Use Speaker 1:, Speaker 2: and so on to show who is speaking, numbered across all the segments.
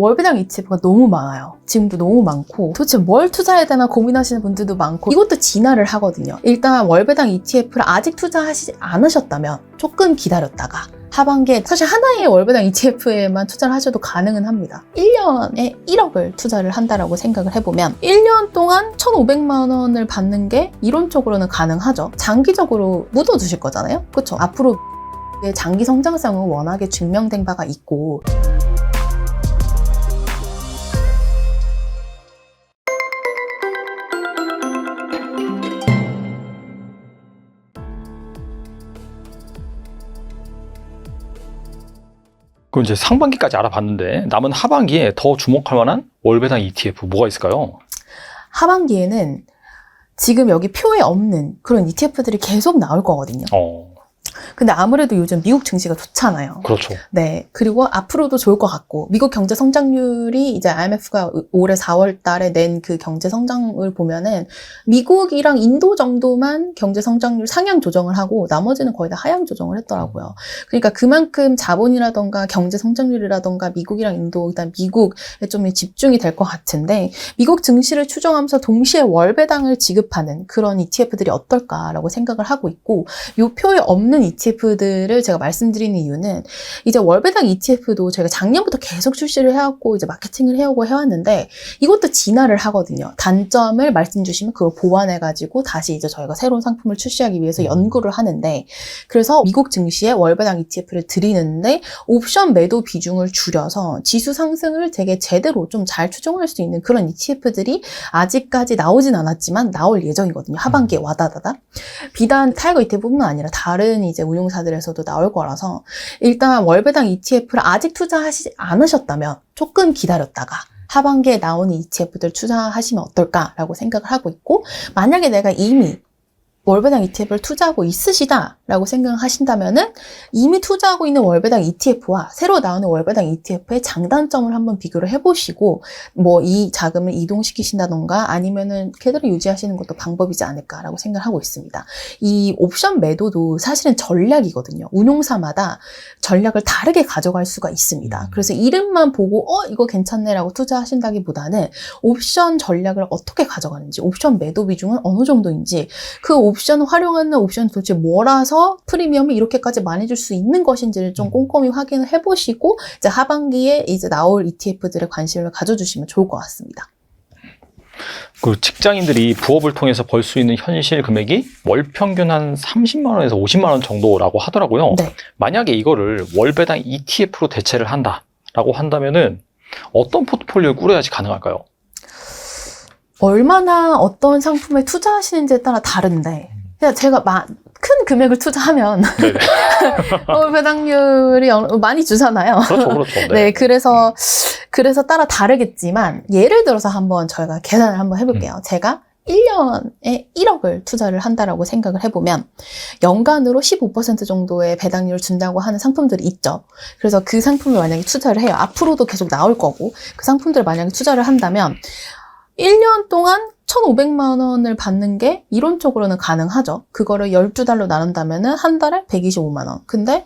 Speaker 1: 월배당 ETF가 너무 많아요. 지금도 너무 많고 도대체 뭘 투자해야 되나 고민하시는 분들도 많고 이것도 진화를 하거든요. 일단 월배당 ETF를 아직 투자하시지 않으셨다면 조금 기다렸다가 하반기에 사실 하나의 월배당 ETF에만 투자를 하셔도 가능은 합니다. 1년에 1억을 투자를 한다라고 생각을 해보면 1년 동안 1,500만 원을 받는 게 이론적으로는 가능하죠. 장기적으로 묻어두실 거잖아요. 그렇죠? 앞으로 의 장기 성장성은 워낙에 증명된 바가 있고
Speaker 2: 그럼 이제 상반기까지 알아봤는데 남은 하반기에 더 주목할 만한 월배당 ETF 뭐가 있을까요?
Speaker 1: 하반기에는 지금 여기 표에 없는 그런 ETF들이 계속 나올 거거든요.
Speaker 2: 어,
Speaker 1: 근데 아무래도 요즘 미국 증시가 좋잖아요.
Speaker 2: 그렇죠.
Speaker 1: 네. 그리고 앞으로도 좋을 것 같고, 미국 경제 성장률이 이제 IMF가 올해 4월 달에 낸 그 경제 성장을 보면은 미국이랑 인도 정도만 경제 성장률 상향 조정을 하고 나머지는 거의 다 하향 조정을 했더라고요. 그러니까 그만큼 자본이라던가 경제 성장률이라던가 미국이랑 인도, 일단 미국에 좀 집중이 될 것 같은데, 미국 증시를 추정하면서 동시에 월 배당을 지급하는 그런 ETF들이 어떨까라고 생각을 하고 있고, 요 표에 없는 ETF 들을 제가 말씀드리는 이유는 이제 월배당 ETF도 제가 작년부터 계속 출시를 해왔고 이제 마케팅을 해오고 해왔는데 이것도 진화를 하거든요. 단점을 말씀 주시면 그걸 보완해가지고 다시 이제 저희가 새로운 상품을 출시하기 위해서 연구를 하는데 그래서 미국 증시에 월배당 ETF를 드리는데 옵션 매도 비중을 줄여서 지수 상승을 되게 제대로 좀 잘 추종할 수 있는 그런 ETF들이 아직까지 나오진 않았지만 나올 예정이거든요. 하반기에 와다다다. 비단 타이거 ETF뿐만 아니라 다른 이제 운 용사들에서도 나올 거라서 일단 월배당 ETF를 아직 투자하시지 않으셨다면 조금 기다렸다가 하반기에 나오는 ETF들 투자하시면 어떨까라고 생각을 하고 있고 만약에 내가 이미 월배당 ETF를 투자하고 있으시다라고 생각하신다면은 이미 투자하고 있는 월배당 ETF와 새로 나오는 월배당 ETF의 장단점을 한번 비교를 해보시고 뭐 이 자금을 이동시키신다던가 아니면은 그대로 유지하시는 것도 방법이지 않을까라고 생각을 하고 있습니다. 이 옵션 매도도 사실은 전략이거든요. 운용사마다 전략을 다르게 가져갈 수가 있습니다. 그래서 이름만 보고 어 이거 괜찮네라고 투자하신다기보다는 옵션 전략을 어떻게 가져가는지, 옵션 매도 비중은 어느 정도인지, 그 옵션 을 활용하는 옵션 도대체 뭐라서 프리미엄을 이렇게까지 많이 줄 수 있는 것인지를 좀 꼼꼼히 확인을 해보시고 이제 하반기에 이제 나올 ETF들에 관심을 가져주시면 좋을 것 같습니다.
Speaker 2: 그 직장인들이 부업을 통해서 벌 수 있는 현실 금액이 월 평균 한 30만 원에서 50만 원 정도라고 하더라고요.
Speaker 1: 네.
Speaker 2: 만약에 이거를 월 배당 ETF로 대체를 한다라고 한다면은 어떤 포트폴리오를 꾸려야지 가능할까요?
Speaker 1: 얼마나 어떤 상품에 투자하시는지에 따라 다른데, 그냥 제가 마- 큰 금액을 투자하면. 어, 배당률이 많이 주잖아요.
Speaker 2: 그렇죠, 그렇죠.
Speaker 1: 네, 그래서 그래서 따라 다르겠지만 예를 들어서 한번 저희가 계산을 한번 해볼게요. 제가 1년에 1억을 투자를 한다라고 생각을 해보면 연간으로 15% 정도의 배당률을 준다고 하는 상품들이 있죠. 그래서 그 상품을 만약에 투자를 해요. 앞으로도 계속 나올 거고 그 상품들을 만약에 투자를 한다면 1년 동안 1,500만 원을 받는 게 이론적으로는 가능하죠. 그거를 12달로 나눈다면 은 한 달에 125만 원. 근데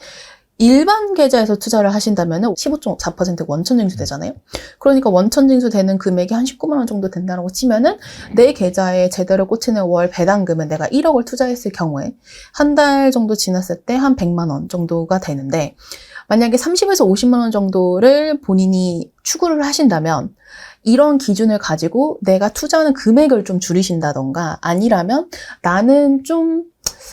Speaker 1: 일반 계좌에서 투자를 하신다면 15.4% 원천 징수 되잖아요. 그러니까 원천 징수 되는 금액이 한 19만 원 정도 된다고 치면은 내 계좌에 제대로 꽂히는 월 배당금은 내가 1억을 투자했을 경우에 한 달 정도 지났을 때 한 100만 원 정도가 되는데 만약에 30에서 50만 원 정도를 본인이 추구를 하신다면 이런 기준을 가지고 내가 투자하는 금액을 좀 줄이신다던가 아니라면 나는 좀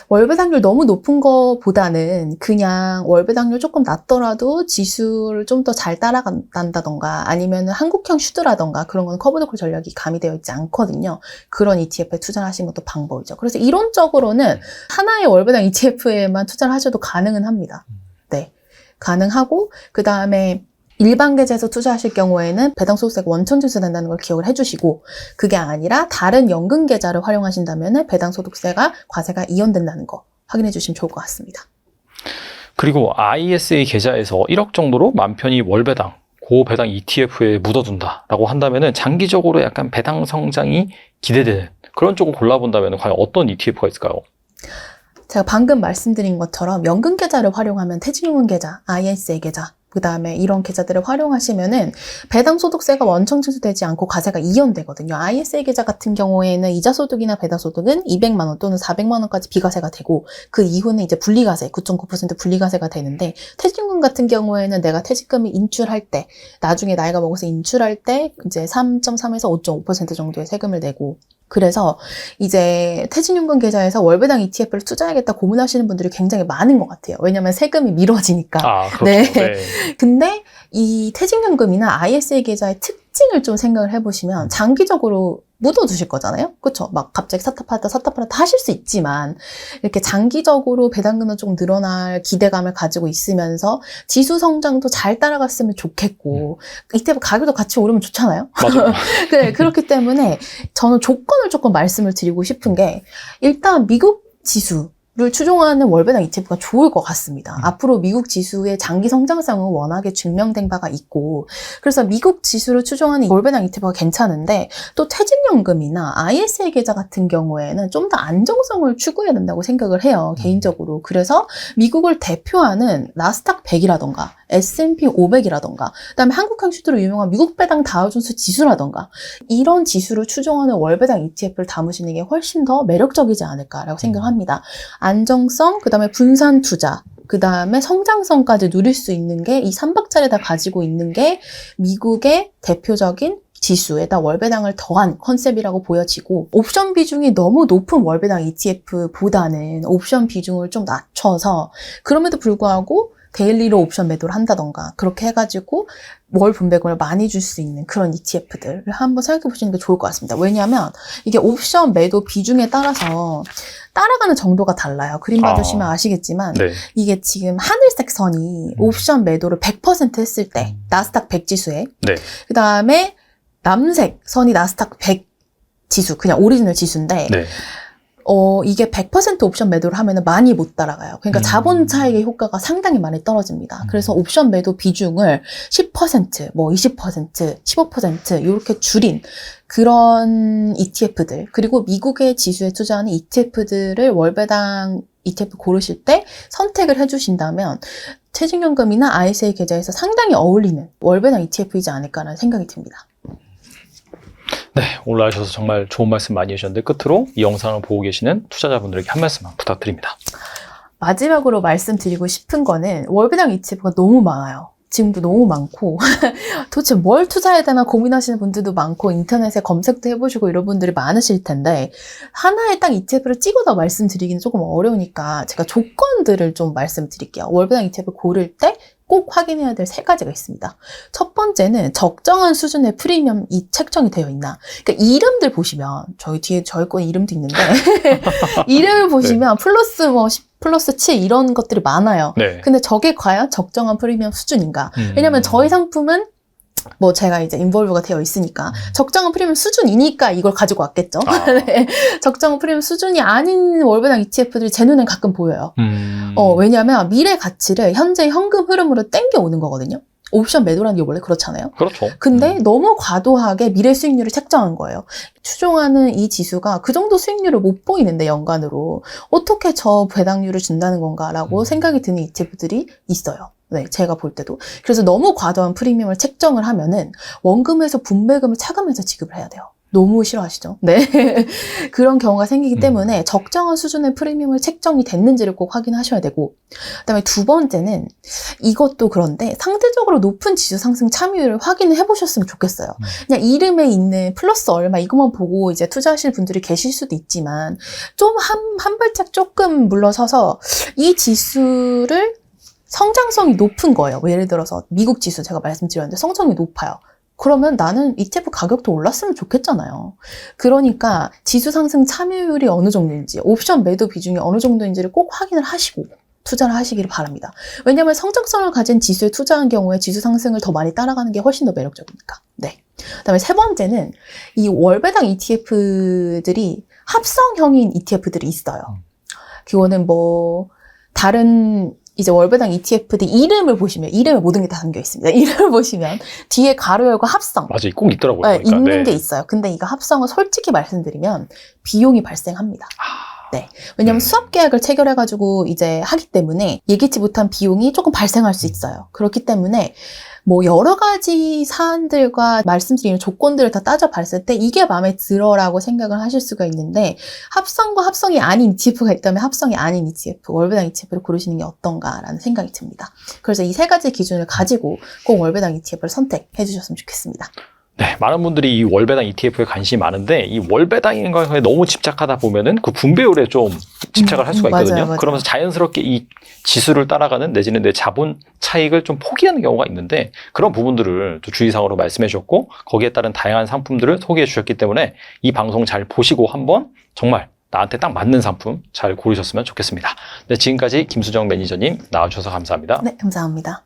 Speaker 1: 월배당률 너무 높은 거보다는 그냥 월배당률 조금 낮더라도 지수를 좀 더 잘 따라간다던가 아니면 한국형 슈드라던가 그런 건 커버드콜 전략이 가미되어 있지 않거든요. 그런 ETF에 투자를 하시는 것도 방법이죠. 그래서 이론적으로는 하나의 월배당 ETF에만 투자를 하셔도 가능은 합니다. 네. 가능하고 그 다음에 일반 계좌에서 투자하실 경우에는 배당 소득세가 원천 증수된다는 걸 기억을 해주시고 그게 아니라 다른 연금 계좌를 활용하신다면 배당 소득세가 과세가 이연된다는 거 확인해 주시면 좋을 것 같습니다.
Speaker 2: 그리고 ISA 계좌에서 1억 정도로 만 편히 월배당, 고배당 ETF에 묻어둔다라고 한다면은 장기적으로 약간 배당 성장이 기대되는 그런 쪽을 골라본다면 과연 어떤 ETF가 있을까요?
Speaker 1: 제가 방금 말씀드린 것처럼 연금 계좌를 활용하면 퇴직연금 계좌, ISA 계좌 그 다음에 이런 계좌들을 활용하시면은 배당 소득세가 원청 징수되지 않고 과세가 이연되거든요. ISA 계좌 같은 경우에는 이자 소득이나 배당 소득은 200만 원 또는 400만 원까지 비과세가 되고 그 이후는 이제 분리과세 9.9% 분리과세가 되는데 퇴직금 같은 경우에는 내가 퇴직금을 인출할 때 나중에 나이가 먹어서 인출할 때 이제 3.3에서 5.5% 정도의 세금을 내고 그래서 이제 퇴직연금 계좌에서 월배당 ETF를 투자해야겠다 고민하시는 분들이 굉장히 많은 것 같아요. 왜냐하면 세금이 미뤄지니까.
Speaker 2: 아, 그렇죠.
Speaker 1: 네.
Speaker 2: 네.
Speaker 1: 근데 이 퇴직연금이나 ISA 계좌의 특 징을 좀 생각을 해보시면 장기적으로 묻어두실 거잖아요. 그렇죠? 막 갑자기 사탑하다 사탑하다 하실 수 있지만 이렇게 장기적으로 배당금은 조금 늘어날 기대감을 가지고 있으면서 지수 성장도 잘 따라갔으면 좋겠고 ETF 가격도 같이 오르면 좋잖아요.
Speaker 2: 맞아요.
Speaker 1: 네, 그렇기 때문에 저는 조건을 조금 말씀을 드리고 싶은 게 일단 미국 지수 를 추종하는 월배당 ETF가 좋을 것 같습니다.
Speaker 2: 음.
Speaker 1: 앞으로 미국 지수의 장기 성장성은 워낙에 증명된 바가 있고, 그래서 미국 지수를 추종하는 월배당 ETF가 괜찮은데, 또 퇴직연금이나 ISA 계좌 같은 경우에는 좀 더 안정성을 추구해야 된다고 생각을 해요,
Speaker 2: 음.
Speaker 1: 개인적으로. 그래서 미국을 대표하는 나스닥 100이라던가, S&P 500이라던가, 그다음에 한국 향수들로 유명한 미국 배당 다우존스 지수라던가, 이런 지수를 추종하는 월배당 ETF를 담으시는 게 훨씬 더 매력적이지 않을까라고 생각합니다. 안정성, 그 다음에 분산 투자, 그 다음에 성장성까지 누릴 수 있는 게 이 3박자를 다 가지고 있는 게 미국의 대표적인 지수에다 월배당을 더한 컨셉이라고 보여지고 옵션 비중이 너무 높은 월배당 ETF보다는 옵션 비중을 좀 낮춰서 그럼에도 불구하고 데일리로 옵션 매도를 한다던가 그렇게 해가지고 월 분배금을 많이 줄 수 있는 그런 ETF들을 한번 생각해 보시는 게 좋을 것 같습니다. 왜냐하면 이게 옵션 매도 비중에 따라서 따라가는 정도가 달라요. 그림
Speaker 2: 아.
Speaker 1: 봐주시면 아 시겠지만
Speaker 2: 네.
Speaker 1: 이게 지금 하늘색 선이
Speaker 2: 음.
Speaker 1: 옵션 매도를 100% 했을 때 나스닥 100 지수에
Speaker 2: 네.
Speaker 1: 그 다음에 남색 선이 나스닥 100 지수 그냥 오리지널 지수인데
Speaker 2: 네.
Speaker 1: 어 이게 100% 옵션 매도를 하면은 많이 못 따라가요. 그러니까
Speaker 2: 음.
Speaker 1: 자본 차익의 효과가 상당히 많이 떨어집니다.
Speaker 2: 음.
Speaker 1: 그래서 옵션 매도 비중을 10%, 뭐 20%, 15% 이렇게 줄인 그런 ETF들 그리고 미국의 지수에 투자하는 ETF들을 월배당 ETF 고르실 때 선택을 해주신다면 퇴직연금이나 ISA 계좌에서 상당히 어울리는 월배당 ETF이지 않을까라는 생각이 듭니다.
Speaker 2: 네, 오늘 하셔서 정말 좋은 말씀 많이 해주셨는데 끝으로 이 영상을 보고 계시는 투자자분들에게 한 말씀만 부탁드립니다.
Speaker 1: 마지막으로 말씀드리고 싶은 거는 월배당 ETF가 너무 많아요. 지금도 너무 많고 도대체 뭘 투자해야 되나 고민하시는 분들도 많고 인터넷에 검색도 해보시고 이런 분들이 많으실 텐데 하나의 딱 ETF를 찍어서 말씀드리기는 조금 어려우니까 제가 조건들을 좀 말씀드릴게요. 월배당 ETF 고를 때 꼭 확인해야 될 세 가지가 있습니다. 첫 번째는 적정한 수준의 프리미엄이 책정이 되어 있나. 그러니까 이름들 보시면 저희 뒤에 저희 거 이름도 있는데 이름을 보시면 플러스 뭐 10, 플러스 7 이런 것들이 많아요.
Speaker 2: 네.
Speaker 1: 근데 저게 과연 적정한 프리미엄 수준인가?
Speaker 2: 음.
Speaker 1: 왜냐면 저희 상품은 뭐 제가 이제 인볼브가 되어 있으니까 적정한 프리미엄 수준이니까 이걸 가지고 왔겠죠.
Speaker 2: 아.
Speaker 1: 네. 적정한 프리미엄 수준이 아닌 월배당 ETF들이 제 눈엔 가끔 보여요.
Speaker 2: 음.
Speaker 1: 어, 왜냐하면 미래 가치를 현재 현금 흐름으로 땡겨 오는 거거든요. 옵션 매도라는 게 원래 그렇잖아요.
Speaker 2: 그렇죠.
Speaker 1: 근데
Speaker 2: 음.
Speaker 1: 너무 과도하게 미래 수익률을 책정한 거예요. 추종하는 이 지수가 그 정도 수익률을 못 보이는데 연간으로 어떻게 저 배당률을 준다는 건가라고
Speaker 2: 음.
Speaker 1: 생각이 드는 ETF들이 있어요. 네, 제가 볼 때도. 그래서 너무 과도한 프리미엄을 책정을 하면은 원금에서 분배금을 차감해서 지급을 해야 돼요. 너무 싫어하시죠? 네. 그런 경우가 생기기
Speaker 2: 음.
Speaker 1: 때문에 적정한 수준의 프리미엄을 책정이 됐는지를 꼭 확인하셔야 되고, 그 다음에 두 번째는 이것도 그런데 상대적으로 높은 지수 상승 참여율을 확인을 해보셨으면 좋겠어요.
Speaker 2: 음.
Speaker 1: 그냥 이름에 있는 플러스 얼마 이것만 보고 이제 투자하실 분들이 계실 수도 있지만 좀 한 한 발짝 조금 물러서서 이 지수를 성장성이 높은 거예요. 뭐 예를 들어서 미국 지수 제가 말씀드렸는데 성장이 높아요. 그러면 나는 ETF 가격도 올랐으면 좋겠잖아요. 그러니까 지수 상승 참여율이 어느 정도인지, 옵션 매도 비중이 어느 정도인지를 꼭 확인을 하시고 투자를 하시기를 바랍니다. 왜냐하면 성장성을 가진 지수에 투자한 경우에 지수 상승을 더 많이 따라가는 게 훨씬 더 매력적이니까. 네. 그다음에 세 번째는 이 월배당 ETF들이 합성형인 ETF들이 있어요. 그거는 뭐 다른 이제 월배당 ETF들 이름을 보시면 이름에 모든 게 다 담겨 있습니다. 이름을 보시면 뒤에 가로 열고 합성
Speaker 2: 맞아요. 꼭 있더라고요.
Speaker 1: 네,
Speaker 2: 그러니까.
Speaker 1: 있는
Speaker 2: 네.
Speaker 1: 게 있어요. 근데 이거 합성은 솔직히 말씀드리면 비용이 발생합니다.
Speaker 2: 아,
Speaker 1: 왜냐면
Speaker 2: 음.
Speaker 1: 수업 계약을 체결해가지고 이제 하기 때문에 예기치 못한 비용이 조금 발생할 수 있어요. 그렇기 때문에 뭐 여러 가지 사안들과 말씀드리는 조건들을 다 따져봤을 때 이게 마음에 들어라고 생각을 하실 수가 있는데 합성과 합성이 아닌 ETF가 있다면 합성이 아닌 ETF, 월배당 ETF를 고르시는 게 어떤가라는 생각이 듭니다. 그래서 이 세 가지 기준을 가지고 꼭 월배당 ETF를 선택해 주셨으면 좋겠습니다.
Speaker 2: 네, 많은 분들이 이 월배당 ETF에 관심이 많은데 이 월배당인 거에 너무 집착하다 보면은 그 분배율에 좀 집착을 할 수가
Speaker 1: 음, 맞아요,
Speaker 2: 있거든요.
Speaker 1: 맞아요.
Speaker 2: 그러면서 자연스럽게 이 지수를 따라가는 내지는 내 자본 차익을 좀 포기하는 경우가 있는데 그런 부분들을 또 주의사항으로 말씀해 주셨고 거기에 따른 다양한 상품들을 소개해 주셨기 때문에 이 방송 잘 보시고 한번 정말 나한테 딱 맞는 상품 잘 고르셨으면 좋겠습니다. 네, 지금까지 김수정 매니저님 나와주셔서 감사합니다.
Speaker 1: 네, 감사합니다.